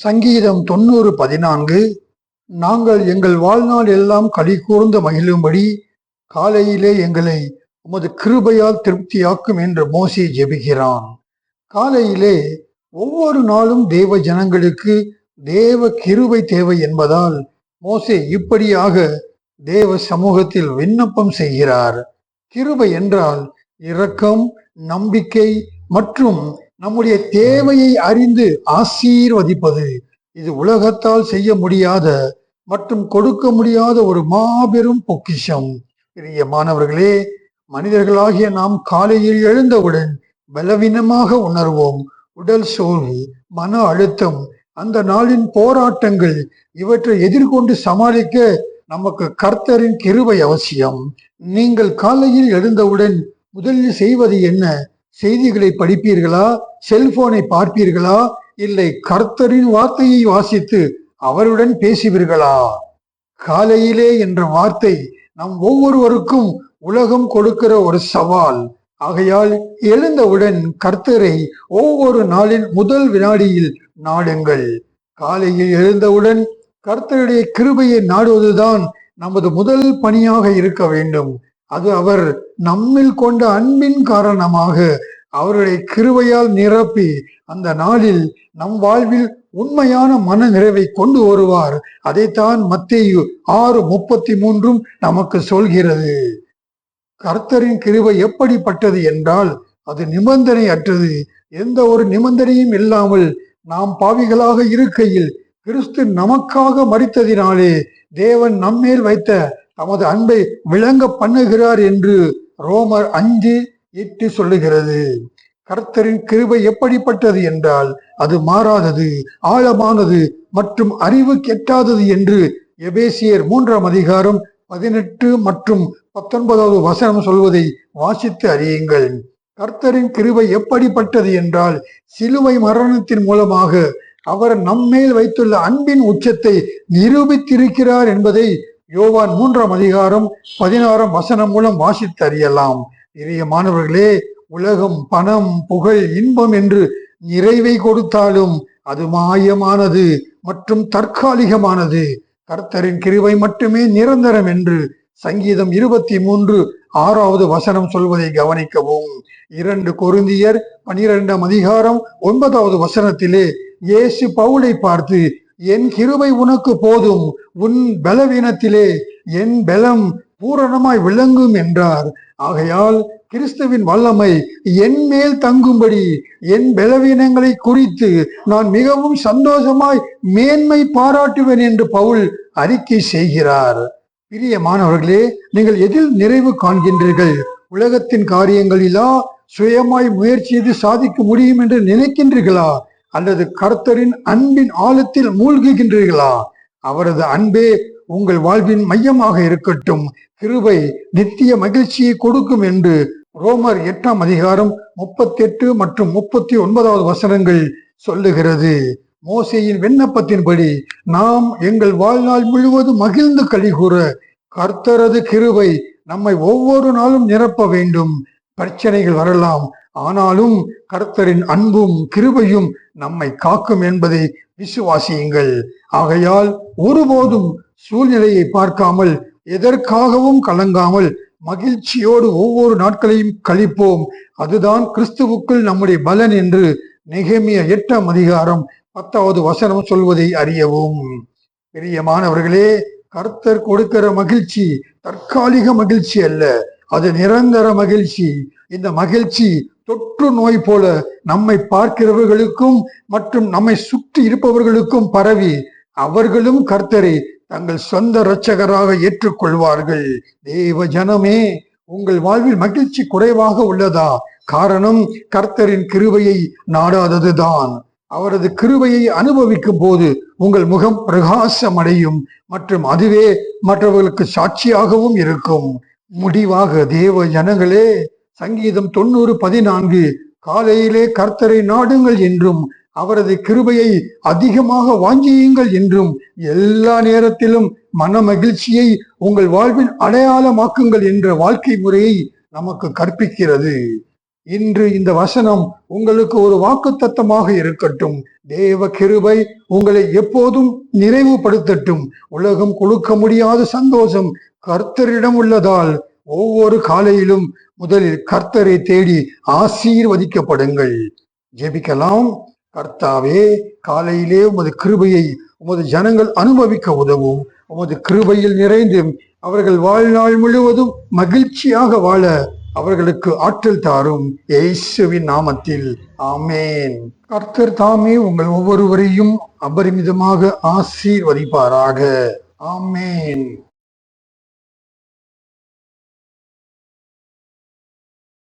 சங்கீதம் தொண்ணூறு பதினான்கு நாங்கள் எங்கள் வாழ்நாள் எல்லாம் களி கூர்ந்து மகிழும்படி காலையிலே எங்களை உமது கிருபையால் திருப்தியாக்கும் என்று மோசே ஜெபிக்கிறான். காலையிலே ஒவ்வொரு நாளும் தேவ ஜனங்களுக்கு தேவ கிருபை தேவை என்பதால் மோசே இப்படியாக தேவ சமூகத்தில் விண்ணப்பம் செய்கிறார். கிருபை என்றால் இரக்கம் நம்பிக்கை மற்றும் நம்முடைய தேவையை அறிந்து ஆசீர்வதிப்பது. இது உலகத்தால் செய்ய முடியாத மற்றும் கொடுக்க முடியாத ஒரு மாபெரும் பொக்கிஷம். பெரிய மாணவர்களே மனிதர்களாகிய நாம் காலையில் எழுந்தவுடன் பலவீனமாக உணர்வோம். உடல் சோர்வு மன அழுத்தம் அந்த நாளின் போராட்டங்கள் இவற்றை எதிர்கொண்டு சமாளிக்க நமக்கு கர்த்தரின் கிருபை அவசியம். நீங்கள் காலையில் எழுந்தவுடன் முதலில் செய்வது என்ன? செய்திகளை படிப்பீர்களா? செல்போனை பார்ப்பீர்களா? இல்லை கர்த்தரின் வார்த்தையை வாசித்து அவருடன் பேசுவீர்களா? காலையிலே என்ற வார்த்தை நம் ஒவ்வொருவருக்கும் உலகம் கொடுக்கிற ஒரு சவால். ஆகையால் எழுந்தவுடன் கர்த்தரை ஒவ்வொரு நாளின் முதல் வினாடியில் நாடுங்கள். காலையில் எழுந்தவுடன் கர்த்தருடைய கிருபையை நாடுவதுதான் நமது முதல் பணியாக இருக்க வேண்டும். அது அவர் நம்மில் கொண்ட அன்பின் காரணமாக அவருடைய கிருவையால் நிரப்பி அந்த நாளில் நம் வாழ்வில் உண்மையான மன நிறைவை கொண்டு வருவார். அதைத்தான் மத்தேயு ஆறு முப்பத்தி மூன்றும் நமக்கு சொல்கிறது. கர்த்தரின் கிருவை எப்படிப்பட்டது என்றால் அது நிபந்தனை அற்றது எந்த ஒரு நிபந்தனையும் இல்லாமல் நாம் பாவிகளாக இருக்கையில் கிறிஸ்து நமக்காக மறித்ததினாலே தேவன் நம்மேல் வைத்த தமது அன்பை விளங்க பண்ணுகிறார் என்று ரோமர் அஞ்சு எட்டு சொல்லுகிறது. கர்த்தரின் கிருபை எப்படிப்பட்டது என்றால் அது மாறாதது ஆழமானது மற்றும் அறிவு கெட்டாதது என்று எபேசியர் மூன்றாம் அதிகாரம் பதினெட்டு மற்றும் பத்தொன்பதாவது வசனம் சொல்வதை வாசித்து அறியுங்கள். கர்த்தரின் கிருபை எப்படிப்பட்டது என்றால் சிலுவை மரணத்தின் மூலமாக அவர் நம்மேல் வைத்துள்ள அன்பின் உச்சத்தை நிரூபித்திருக்கிறார் என்பதை யோவான் மூன்றாம் அதிகாரம் பதினாறாம் வசனம் மூலம் வாசித்து அறியலாம் இறைய மாணவர்களே உலகம் பணம் புகழ் இன்பம் என்று நிறைவை கொடுத்தாலும் அது மாயமானது மற்றும் தற்காலிகமானது. கர்த்தரின் கிருவை மட்டுமே நிரந்தரம் என்று சங்கீதம் இருபத்தி மூன்று ஆறாவது வசனம் சொல்வதை கவனிக்கவும். இரண்டு கொருந்தியர் பனிரெண்டாம் அதிகாரம் ஒன்பதாவது வசனத்திலே இயேசு பவுலை பார்த்து என் கிருபை உனக்கு போதும் உன் பலவீனத்திலே என் பலம் பூரணமாய் விளங்கும் என்றார். ஆகையால் கிறிஸ்துவின் வல்லமை என் மேல் தங்கும்படி என் பலவீனங்களை குறித்து நான் மிகவும் சந்தோஷமாய் மேன்மை பாராட்டுவேன் என்று பவுல் அறிக்கை செய்கிறார். பிரிய மாணவர்களே நீங்கள் எதில் நிறைவு காண்கின்றீர்கள்? உலகத்தின் காரியங்களிலா? சுயமாய் முயற்சி செய்து சாதிக்க முடியும் என்று நினைக்கின்றீர்களா? அல்லது கர்த்தரின் அன்பின் ஆழத்தில் மூழ்குகின்றீர்களா? அவரது அன்பே உங்கள் வாழ்வின் மையமாக இருக்கட்டும். கிருபை நித்திய மகிழ்ச்சியை கொடுக்கும் என்று ரோமர் எட்டாம் அதிகாரம் முப்பத்தி எட்டு மற்றும் முப்பத்தி ஒன்பதாவது வசனங்கள் சொல்லுகிறது. மோசையின் விண்ணப்பத்தின்படி நாம் எங்கள் வாழ்நாள் முழுவதும் மகிழ்ந்து கழிகூற கர்த்தரது கிருபை நம்மை ஒவ்வொரு நாளும் நிரப்ப வேண்டும். பிரச்சனைகள் வரலாம். ஆனாலும் கர்த்தரின் அன்பும் கிருபையும் நம்மை காக்கும் என்பதை விசுவாசியுங்கள். ஆகையால் ஒருபோதும் சூழ்நிலையை பார்க்காமல் எதற்காகவும் கலங்காமல் மகிழ்ச்சியோடு ஒவ்வொரு நாட்களையும் கழிப்போம். அதுதான் கிறிஸ்துவுக்குள் நம்முடைய பலன் என்று நெகேமிய எட்டாம் அதிகாரம் பத்தாவது வசனம் சொல்வதை அறியவும். பிரியமானவர்களே கர்த்தர் கொடுக்கிற மகிழ்ச்சி தற்காலிக மகிழ்ச்சி அல்ல. அது நிரந்தர மகிழ்ச்சி. இந்த மகிழ்ச்சி தொற்று நோய் போல நம்மை பார்க்கிறவர்களுக்கும் மற்றும் நம்மை சுற்றி இருப்பவர்களுக்கும் பரவி அவர்களும் கர்த்தரை தங்கள் சொந்த இரட்சகராக ஏற்றுக்கொள்வார்கள். தேவ ஜனமே உங்கள் வாழ்வில் மகிழ்ச்சி குறைவாக உள்ளதா? காரணம் கர்த்தரின் கிருபையை நாடாததுதான். அவரது கிருபையை அனுபவிக்கும் போது உங்கள் முகம் பிரகாசம் அடையும் மற்றும் அதுவே மற்றவர்களுக்கு சாட்சியாகவும் இருக்கும். முடிவாக தேவ ஜனங்களே சங்கீதம் தொண்ணூறு பதினான்கு காலையிலே கர்த்தரை நாடுங்கள் என்றும் அவரது கிருபையை அதிகமாக வாஞ்சியுங்கள் என்றும் எல்லா நேரத்திலும் மன மகிழ்ச்சியை உங்கள் வாழ்வில் அடையாளமாக்குங்கள் என்ற வாழ்க்கை முறையை நமக்கு கற்பிக்கிறது. இன்று இந்த வசனம் உங்களுக்கு ஒரு வாக்குத்தத்தமாக இருக்கட்டும். தேவ கிருபை உங்களை எப்போதும் நிறைவுபடுத்தட்டும். உலகம் கொடுக்க முடியாத சந்தோஷம் கர்த்தரிடம் உள்ளதால் ஒவ்வொரு காலையிலும் முதலில் கர்த்தரை தேடி ஆசீர்வதிக்கப்படுங்கள். ஜெபிக்கலாம். கர்த்தாவே காலையிலே உமது கிருபையை உமது ஜனங்கள் அனுபவிக்க உதவும். உமது கிருபையில் நிறைந்து அவர்கள் வாழ்நாள் முழுவதும் மகிழ்ச்சியாக வாழ அவர்களுக்கு ஆற்றல் தாரும் இயேசுவின் நாமத்தில். ஆமேன். கர்த்தர் தாமே உங்கள் ஒவ்வொருவரையும் அபரிமிதமாக ஆசீர்வதிப்பாராக. ஆமேன்.